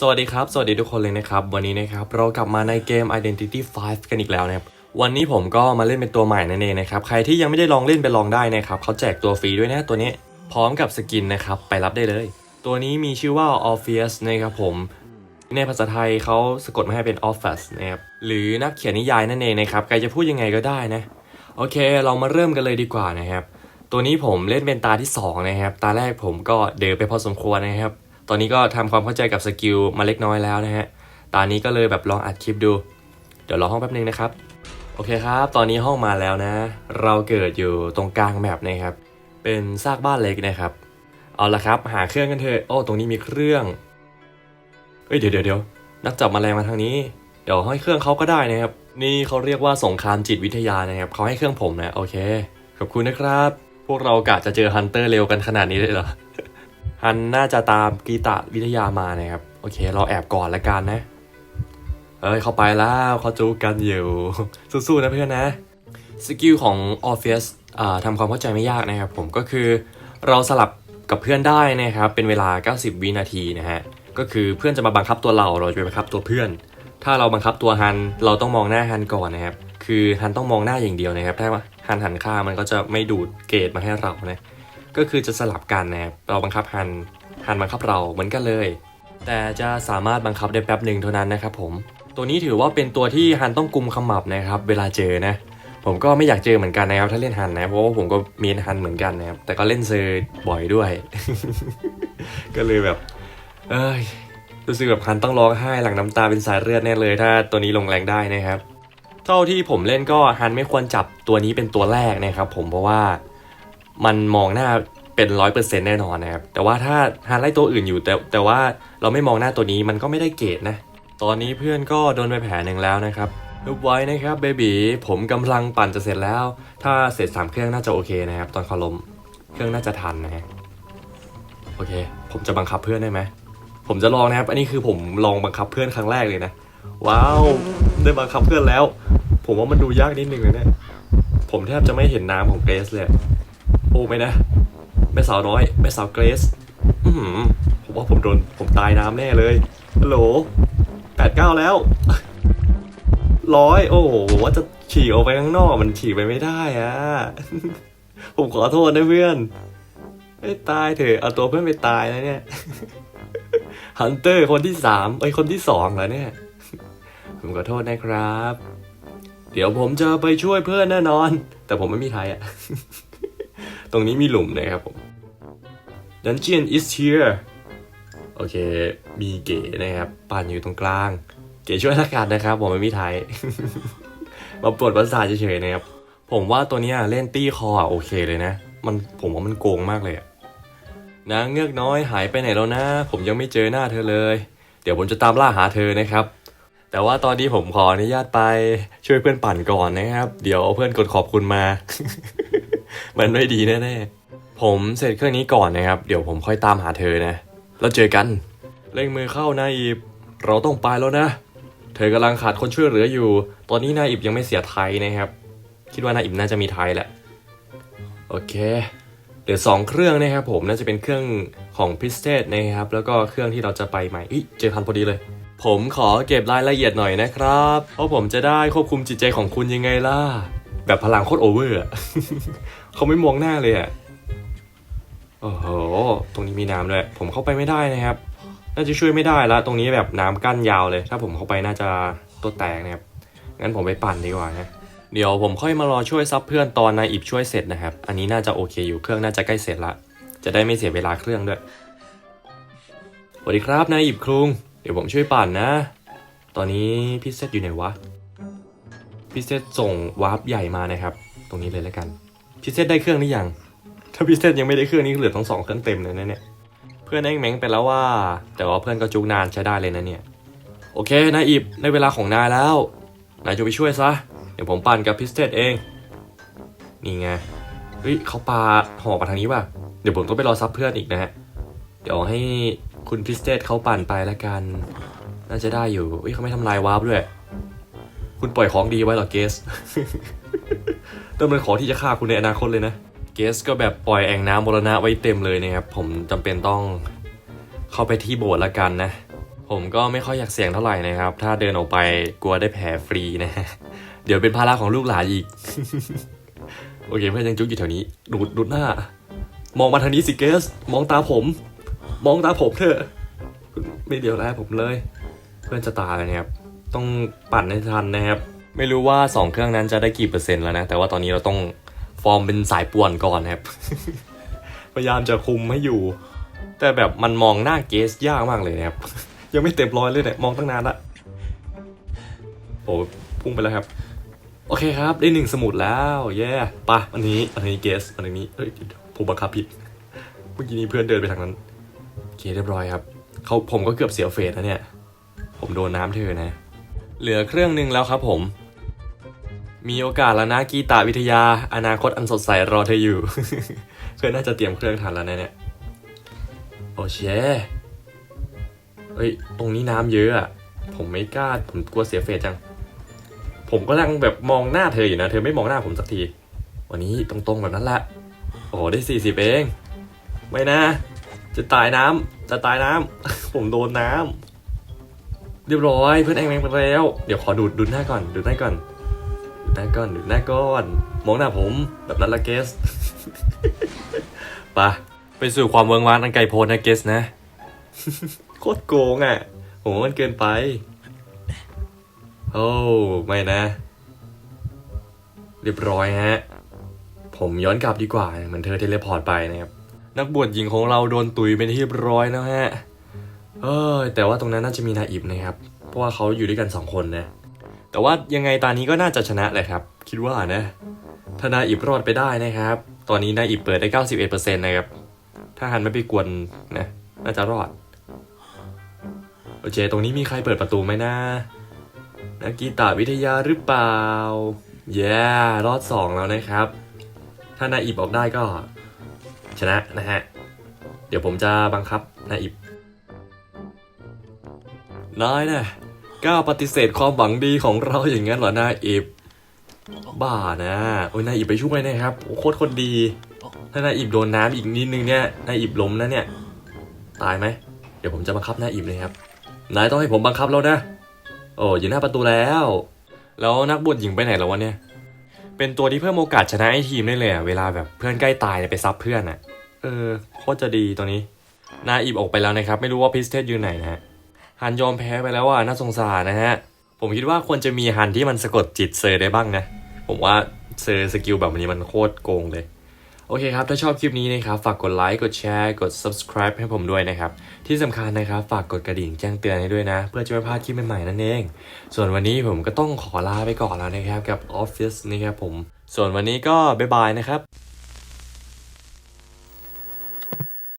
สวัสดีครับ สวัสดีทุกคนเลยนะครับ วันนี้นะครับเรากลับมาในเกม Identity 5 กันอีกแล้วนะครับ วันนี้ผมก็มาเล่นเป็นตัวใหม่นั่นเองนะครับ ใครที่ยังไม่ได้ลองเล่นไปลองได้นะครับเขาแจกตัวฟรีด้วยนะตัวนี้ พร้อมกับสกินนะครับ ไปรับได้เลย ตัวนี้มีชื่อว่า Orpheus นะครับผม ในภาษาไทยเขาสะกดมาให้เป็น Orpheus นะครับ หรือนักเขียนนิยายนั่นเองนะครับ ใครจะพูดยังไงก็ได้นะ โอเค เรามาเริ่มกันเลยดีกว่านะครับ ตัวนี้ผมเล่นเป็นตาที่2นะครับ ตาแรกผมก็เดินไปพอสมควรนะครับ ตอนนี้ก็ทำความเข้าใจกับสกิลมาเล็กน้อยแล้วนะฮะ ตอนนี้ก็เลยแบบลองอัดคลิปดู เดี๋ยวรอห้องแป๊บนึงนะครับ โอเคครับ ตอนนี้ห้องมาแล้วนะ เราเกิดอยู่ตรงกลางแมปนะครับ เป็นซากบ้านเล็กนะครับ เอาละครับ หาเครื่องกันเถอะ โอ้ ตรงนี้มีเครื่อง เอ้ย เดี๋ยวเดี๋ยวเดี๋ยวนักจับแมลงมาทางนี้ เดี๋ยวให้เครื่องเขาก็ได้นะครับ นี่เขาเรียกว่าสงครามจิตวิทยานะครับ เขาให้เครื่องผมนะ โอเค ขอบคุณนะครับ พวกเรากะจะเจอฮันเตอร์เร็วกันขนาดนี้เลยเหรอ ฮันน่าจะตามกีตะวิทยามานะครับ โอเค เราแอบก่อนละกันนะ เอ้ย เข้าไปแล้วเขาจูกันอยู่ สู้ๆนะเพื่อนนะ สกิลของ Orpheus อ่าทำความเข้าใจไม่ยากนะครับผมก็คือเราสลับกับเพื่อนได้นะครับ เป็นเวลา 90 วินาทีนะฮะ ก็คือเพื่อนจะมาบังคับตัวเรา เราจะไปบังคับตัวเพื่อน ถ้าเราบังคับตัวฮัน เราต้องมองหน้าฮันก่อนนะครับ คือฮันต้องมองหน้าอย่างเดียวนะครับ ถ้าฮันหันข้างมันก็จะไม่ดูดเกรดมาให้เรานะ ก็คือจะสลับกันนะครับเราบังคับฮันฮันบังคับเราเหมือนกันเลย แต่จะสามารถบังคับได้แป๊บหนึ่งเท่านั้นนะครับผม ตัวนี้ถือว่าเป็นตัวที่ฮันต้องกุมขมับนะครับ เวลาเจอนะ ผมก็ไม่อยากเจอเหมือนกันนะครับ ถ้าเล่นฮันนะเพราะว่าผมก็มนฮันเหมือนกันนะครับแต่ก็เล่นเซอร์บ่อยด้วย ก็เลยแบบ เอ้ยรู้สึกแบบฮันต้องร้องไห้หลังน้ำตาเป็นสายเลือดแน่เลย ถ้าตัวนี้ลงแรงได้นะครับ เท่าที่ผมเล่นก็ฮันไม่ควรจับตัวนี้เป็นตัวแรกนะครับ ผมเพราะว่า มันมองหน้าเป็นร้อยเปอร์เซ็นต์แน่นอนนะครับ แต่ว่าถ้าฮันไล่ตัวอื่นอยู่แต่แต่ว่าเราไม่มองหน้าตัวนี้มันก็ไม่ได้เกรดนะ ตอนนี้เพื่อนก็โดนไปแผลหนึ่งแล้วนะครับรูปไว้นะครับเบบีผมกำลังปั่นจะเสร็จแล้ว ถ้าเสร็จสามเครื่องน่าจะโอเคนะครับ ตอนเขาล้มเครื่องน่าจะทันนะฮะโอเค ผมจะบังคับเพื่อนได้ไหมผมจะลองนะครับ อันนี้คือผมลองบังคับเพื่อนครั้งแรกเลยนะ ว้าวได้บังคับเพื่อนแล้ว ผมว่ามันดูยากนิดนึงเลยเนี่ยผมแทบจะไม่เห็นน้ำของเกรซเลย โอ้ไม่นะ แม่สาวน้อย แม่สาวเกรซอือหือผมว่าผมโดน ผมตายน้ำแน่เลยฮัลโหลแปดเก้าแล้วร้อยโอ้โหว่าจะฉีกออกไปข้างนอกมันฉีกไปไม่ได้อะผมขอโทษนะเพื่อนไม่ตายเถอะเอาตัวเพื่อนไปตายแล้วเนี่ยฮันเตอร์คนที่สามเอ้คนที่สองแล้วเนี่ย ผมขอโทษนะครับ เดี๋ยวผมจะไปช่วยเพื่อนแน่นอน แต่ผมไม่มีไทยอะ ตรงนี้มีหลุมนะครับผม Dungeon is here โอเค มีเก๋นะครับ ปั่นอยู่ตรงกลาง เก๋ช่วยละกันนะครับ ผมไม่มีไทย มาปวดประสาทเฉยๆนะครับ ผมว่าตัวนี้เล่นตี้คอโอเคเลยนะ มันผมว่ามันโกงมากเลยอะนางเงือกน้อยหายไปไหนแล้วนะ ผมยังไม่เจอหน้าเธอเลย เดี๋ยวผมจะตามล่าหาเธอนะครับ แต่ว่าตอนนี้ผมขออนุญาตไปช่วยเพื่อนปั่นก่อนนะครับ เดี๋ยวเพื่อนกดขอบคุณมา มันไม่ดีแน่ๆ ผมเสร็จเครื่องนี้ก่อนนะครับ เดี๋ยวผมค่อยตามหาเธอนะ แล้วเจอกัน เร่งมือเข้านายอีบ เราต้องไปแล้วนะ เธอกำลังขาดคนช่วยเหลืออยู่ ตอนนี้นายอิบยังไม่เสียไทยนะครับ คิดว่านายอิบน่าจะมีไทยแหละ โอเคเหลือสองเครื่องนะครับผมน่าจะเป็นเครื่องของพิสเตสนะครับ แล้วก็เครื่องที่เราจะไปใหม่อีเจอพันพอดีเลย ผมขอเก็บรายละเอียดหน่อยนะครับ เพราะผมจะได้ควบคุมจิตใจของคุณยังไงล่ะ แบบพลังโคตรโอเวอร์เขาไม่มองหน้าเลยอะโอ้โห ตรงนี้มีน้ำด้วยผมเข้าไปไม่ได้นะครับ น่าจะช่วยไม่ได้ละตรงนี้แบบน้ำกั้นยาวเลย ถ้าผมเข้าไปน่าจะตัวแตกนะครับ งั้นผมไปปั่นดีกว่านะ เดี๋ยวผมค่อยมารอช่วยซับเพื่อนตอนนายอิบช่วยเสร็จนะครับ อันนี้น่าจะโอเคอยู่ เครื่องน่าจะใกล้เสร็จละ จะได้ไม่เสียเวลาเครื่องด้วย สวัสดีครับนายอิบครุง ดี๋ยวผมช่วยปั่นนะ ตอนนี้พี่เซตอยู่ไหนวะ พี่เซตส่งวาร์ปใหญ่มานะครับ ตรงนี้เลยแล้วกัน พี่เซตได้เครื่องหรือยัง ถ้าพี่เซตยังไม่ได้เครื่องนี้เหลือทั้งสองเครื่องเต็มเลยนะเนี่ย เพื่อนแองแมงไปแล้วว่า แต่ว่าเพื่อนก็จุกนานใช้ได้เลยนะเนี่ย โอเคนายอิบในเวลาของนายแล้ว นายจะไปช่วยซะ เดี๋ยวผมปั่นกับพิสเตตเอง นี่ไง เฮ้ยเขาปาหอกมาทางนี้ว่ะ เดี๋ยวผมต้องไปรอซับเพื่อนอีกนะฮะ เดี๋ยวให้ คุณพิสเตตเขาปั่นไปแล้วกัน น่าจะได้อยู่เฮ้ยเขาไม่ทำลายวาร์ปด้วย คุณปล่อยของดีไว้เหรอเกสเติมเป็นของที่จะฆ่าคุณในอนาคตเลยนะ เกสก็แบบปล่อยแอ่งน้ำมรณะไว้เต็มเลยนะครับ ผมจำเป็นต้องเข้าไปที่โบสถ์ละกันนะ ผมก็ไม่ค่อยอยากเสี่ยงเท่าไหร่นะครับ ถ้าเดินออกไปกลัวได้แผลฟรีนะฮะเดี๋ยวเป็นภาระของลูกหลานอีก โอเคเพื่อนยังจุกอยู่แถวนี้ ดูดดูดหน้ามองมาทางนี้สิเกส มองตาผม มองตาผมเถอะไม่เดี๋ยวแลผมเลย เพื่อนจะตายเลยนะครับ ต้องปั่นให้ทันนะครับ ไม่รู้ว่าสองเครื่องนั้นจะได้กี่เปอร์เซ็นต์แล้วนะ แต่ว่าตอนนี้เราต้องฟอร์มเป็นสายป่วนก่อนนะครับ พยายามจะคุมให้อยู่ แต่แบบมันมองหน้าเกสยากมากเลยนะครับ ยังไม่เต็มร้อยเลยเนี่ยมองตั้งนานละโอ้พุ่งไปแล้วครับ โอเคครับ ได้หนึ่งสมุดแล้วเย้ปะอันนี้อันนี้เกสอันนี้เอ้ยผมบังคับผิดเมื่อกี้นี้เพื่อนเดินไปทางนั้น เคเรียบร้อยครับเขาผมก็เกือบเสียเฟสแล้วเนี่ย ผมโดนน้ำเธอนะ เหลือเครื่องหนึ่งแล้วครับผม มีโอกาสแล้วนะกีตาวิทยา อนาคตอันสดใสรอเธออยู่ เพื่อนน่าจะเตรียมเครื่องทันแล้วนะเนี่ย โอเคเฮ้ย ตรงนี้น้ำเยอะอะผมไม่กล้า ผมกลัวเสียเฟสจัง ผมก็ลังแบบมองหน้าเธออยู่นะ เธอไม่มองหน้าผมสักที วันนี้ตรงๆแบบนั้นแหละ โอ้โหได้สี่สิบเอง ไม่นะ จะตายน้ำจะตายน้ำผมโดนน้ำเรียบร้อยเพื่อนแองแมงไปแล้ว เดี๋ยวขอดูดดูดหน้าก่อนดูดหน้าก่อนดูดหน้าก่อนดูดหน้าก่อนมองหน้าผมแบบนั้นละเกสไปะไปสู่ความเวิงวานอันไกลโพ้นนะเกสนะโคตรโกงอะผมว่ามันเกินไปโอ้ไม่นะ เรียบร้อยฮะ ผมย้อนกลับดีกว่าเหมือนเธอเทเลพอร์ตไปนะครับ นักบวชหญิงของเราโดนตุยเป็นที่เรียบร้อยแล้วฮะ เออแต่ว่าตรงนั้นน่าจะมีนาอิบนะครับ เพราะว่าเขาอยู่ด้วยกันสองคนนะ แต่ว่ายังไงตานี้ก็น่าจะชนะแหละครับ คิดว่านะ ถ้านาอิบรอดไปได้นะครับ ตอนนี้นาอิบเปิดได้ 91%นะครับ ถ้าหันไม่ไปกวนนะ น่าจะรอด โอเค ตรงนี้มีใครเปิดประตูไหมนะ นักกีตาวิทยาหรือเปล่าเย้รอดสองแล้วนะครับ ถ้านาอิบออกได้ก็ ชนะนะฮะ เดี๋ยวผมจะบังคับนายอิบนายนะกล้าปฏิเสธความหวังดีของเราอย่างนั้นเหรอนายอิบบ้านะโอ้ยนายอิบไปช่วยนะครับโอ้โคตรคนดี ถ้านายอิบโดนน้ำอีกนิดนึงเนี่ยนายอิบล้มนะเนี่ย ตายไหมเดี๋ยวผมจะบังคับนายอิบเลยครับนายต้องให้ผมบังคับแล้วนะ โอ้อยู่หน้าประตูแล้ว แล้วนักบวชหญิงไปไหนแล้ววะเนี่ย เป็นตัวที่เพิ่มโอกาสชนะให้ทีมได้เลยอะเวลาแบบเพื่อนใกล้ตายเนี่ยไปซับเพื่อนอะเออโคตรจะดีตัวนี้นาอิบออกไปแล้วนะครับ ไม่รู้ว่าพิสเทสอยู่ไหนนะฮะฮันยอมแพ้ไปแล้วว่ะน่าสงสารนะฮะ ผมคิดว่าควรจะมีฮันที่มันสะกดจิตเซอร์ได้บ้างนะ ผมว่าเซอร์สกิลแบบนี้มันโคตรโกงเลย โอเคครับ ถ้าชอบคลิปนี้นะครับฝากกดไลค์กดแชร์กด subscribe ให้ผมด้วยนะครับ ที่สำคัญนะครับฝากกดกระดิ่งแจ้งเตือนให้ด้วยนะ เพื่อจะไม่พลาดคลิปใหม่ๆนั่นเอง ส่วนวันนี้ผมก็ต้องขอลาไปก่อนแล้วนะครับกับ Office นะครับผม ส่วนวันนี้ก็บ๊ายบายนะครับ